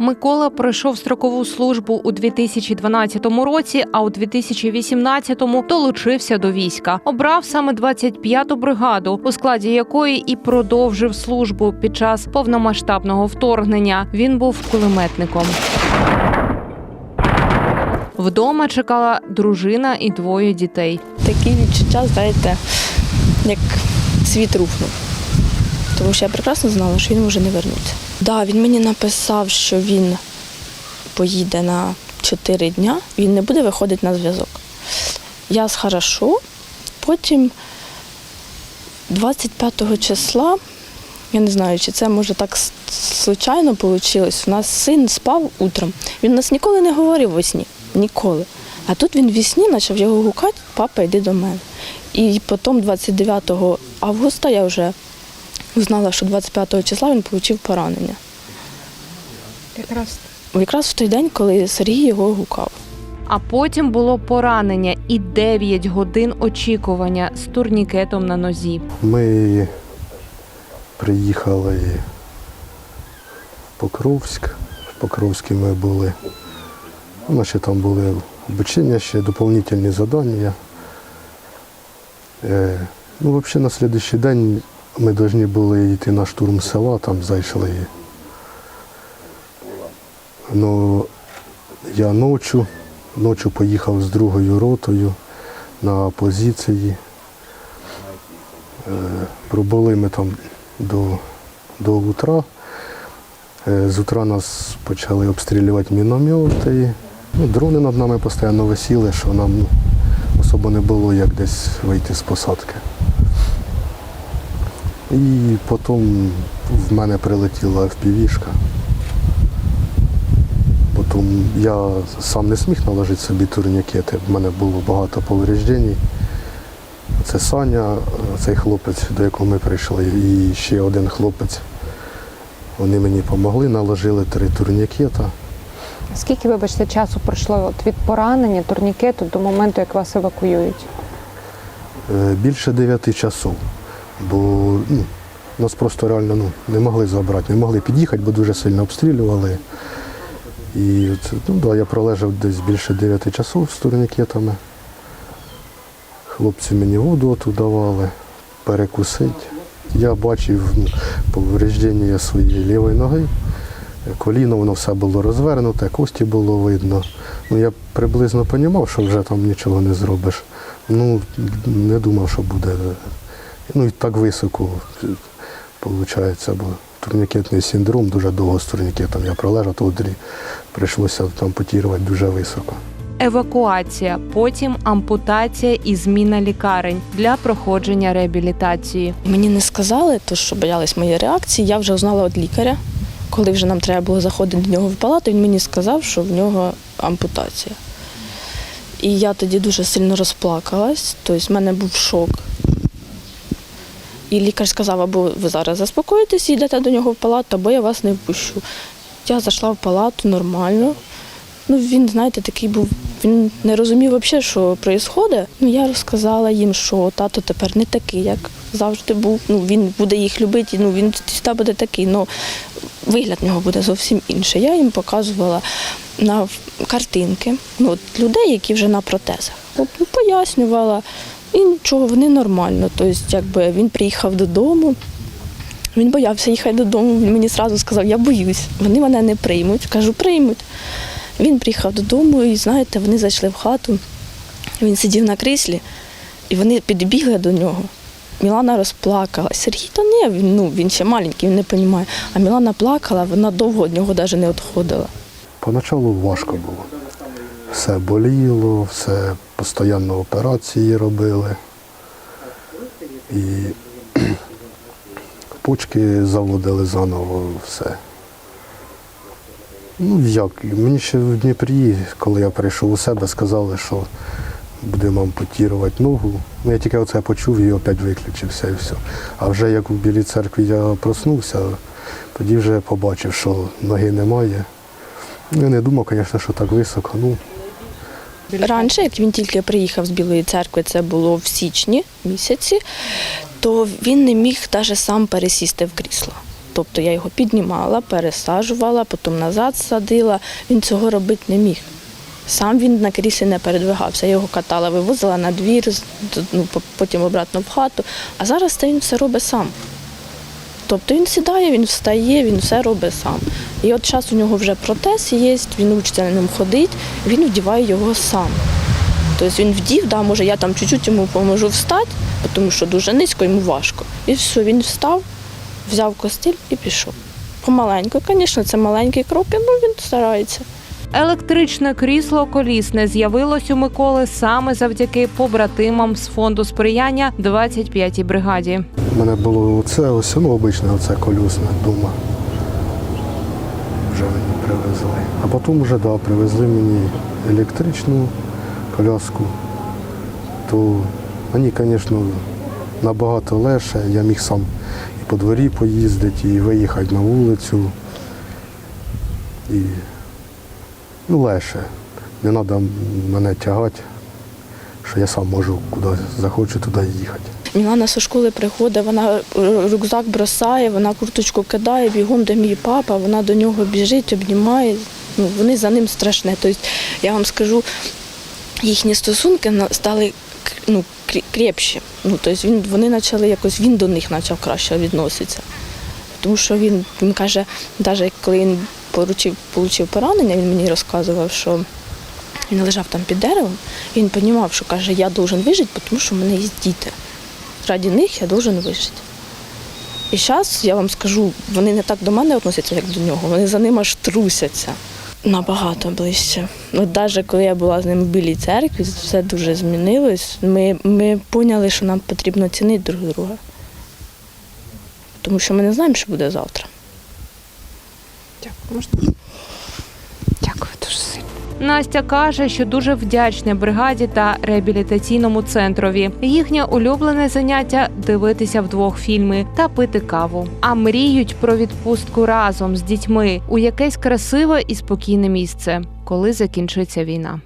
Микола пройшов строкову службу у 2012 році, а у 2018-му долучився до війська. Обрав саме 25-ту бригаду, у складі якої і продовжив службу під час повномасштабного вторгнення. Він був кулеметником. Вдома чекала дружина і двоє дітей. такі відчуття, знаєте, як світ рухнув. Тому що я прекрасно знала, що він може не вернутися. Да, він мені написав, що він поїде на 4 дня, він не буде виходити на зв'язок. Я з хорошо, потім 25 числа, я не знаю, чи це може так случайно вийшло. У нас син спав утром. Він нас ніколи не говорив во сні. Ніколи. А тут він в сні почав його гукати, папа, йди до мене. І потім 29 августа я вже узнала, що 25 числа він отримав поранення. Якраз Якраз в той день, коли Сергій його гукав. А потім було поранення і 9 годин очікування з турнікетом на нозі. Ми приїхали в Покровськ. В Покровську ми були. У нас ще там були обучення, ще доповнительні завдання. Е, ну, взагалі на наступний день ми повинні були йти на штурм села, там зайшли. Ну, я ночі, ночі поїхав з другою ротою на позиції. Пробули ми там до, до утра. Е, З утра нас почали обстрілювати міномети. Ну, дрони над нами постійно висіли, що нам особо не було як десь вийти з посадки. І потім в мене прилетіла впівішка. Потім я сам не зміг наложити собі турнікети. В мене було багато повреждень. Це Саня, цей хлопець, до якого ми прийшли, і ще один хлопець. Вони мені допомогли, наложили три турнікета. Скільки, вибачте, часу пройшло от від поранення, турнікету до моменту, як вас евакуюють? Е, Більше дев'яти часов. Бо ну, нас просто реально ну, не могли забрати, не могли під'їхати, бо дуже сильно обстрілювали. І ну, да, я пролежав десь більше дев'яти часов з турнікетами. Хлопці мені воду оту давали, перекусити. Я бачив ну, повреждення своєї лівої ноги. Коліно воно все було розвернуте, кості було видно. Ну, я приблизно розумів, що вже там нічого не зробиш. Ну, не думав, що буде. Ну і так високо виходить, бо турнікетний синдром дуже довго з турнікетом. Я пролежав, тоді прийшлося там потірувати дуже високо. Евакуація, потім ампутація і зміна лікарень для проходження реабілітації. Мені не сказали, то що боялись моєї реакції. Я вже узнала від лікаря, коли вже нам треба було заходити до нього в палату, він мені сказав, що в нього ампутація. І я тоді дуже сильно розплакалась, тобто в мене був шок. І лікар сказав, або ви зараз заспокоїтесь і йдете до нього в палату, або я вас не впущу. Я зайшла в палату нормально. Ну, він, знаєте, такий був. Він не розумів взагалі, що відбувається. Ну, я розказала їм, що тато тепер не такий, як завжди був. Ну, він буде їх любити, ну він завжди буде такий. Ну, вигляд в нього буде зовсім інший. Я їм показувала на картинки ну, от людей, які вже на протезах. От, пояснювала. І нічого, вони нормально. Тобто, якби він приїхав додому. Він боявся їхати додому. Він мені одразу сказав, я боюсь. Вони мене не приймуть. Кажу, приймуть. Він приїхав додому і, знаєте, вони зайшли в хату. Він сидів на кріслі, і вони підбігли до нього. Мілана розплакалась. Сергій то не, він, ну, він ще маленький, він не розуміє. А Мілана плакала, вона довго від нього навіть не відходила. Поначалу важко було. Все боліло, все постійно операції робили. І почки заводили заново все. Ну як, мені ще в Дніпрі, коли я прийшов у себе, сказали, що будемо ампутувати ногу. Ну, я тільки оце почув і опять виключився і все. А вже як у Білій церкві я проснувся, тоді вже побачив, що ноги немає. Ну, Я не думав, звісно, що так високо. Ну, Раніше, як він тільки приїхав з Білої церкви, це було в січні місяці, то він не міг навіть сам пересісти в крісло. Тобто я його піднімала, пересаджувала, потім назад садила. Він цього робити не міг. Сам він на кріслі не передвигався. Я його катала, вивозила на двір, ну, по- потім обратно в хату. А зараз це він все робить сам. Тобто він сідає, він встає, він все робить сам. І от час у нього вже протез є, він учиться на ньому ходить, він вдіває його сам. Тобто він вдів, да, може я там чуть-чуть йому поможу встати, тому що дуже низько, йому важко. І все, він встав, взяв костиль і пішов. Помаленьку, звісно, це маленькі кроки, але він старається. Електричне крісло колісне з'явилось у Миколи саме завдяки побратимам з фонду сприяння 25-й бригаді. У мене було оце, ось ну, обичне оце колісне вдома. Вже мені привезли. А потім вже да, привезли мені електричну коляску. То мені, звісно, набагато легше. Я міг сам і по дворі поїздити, і виїхати на вулицю. І ну, легше. Не треба мене тягати, що я сам можу куди захочу, туди їхати. Мілана зі школи приходить, вона рюкзак бросає, вона курточку кидає, бігом де мій папа, вона до нього біжить, обнімає. Ну, вони за ним страшне. Тобто, я вам скажу, їхні стосунки стали ну, крепші. Ну, тобто він, вони почали якось, він до них почав краще відноситися. Тому що він, він каже, навіть коли він поручив, отримав поранення, він мені розказував, що він лежав там під деревом, і він розумів, що каже, я должен вижити, тому що в мене є діти. Раді них я должен вижити. І зараз я вам скажу, вони не так до мене відносяться, як до нього. Вони за ним аж трусяться. Набагато ближче. От навіть коли я була з ним в білій церкві, все дуже змінилось. Ми, ми поняли, що нам потрібно цінити друг друга. Тому що ми не знаємо, що буде завтра. Дякую дуже сильно. Настя каже, що дуже вдячна бригаді та реабілітаційному центрові. Їхнє улюблене заняття дивитися вдвох фільми та пити каву. А мріють про відпустку разом з дітьми у якесь красиве і спокійне місце, коли закінчиться війна.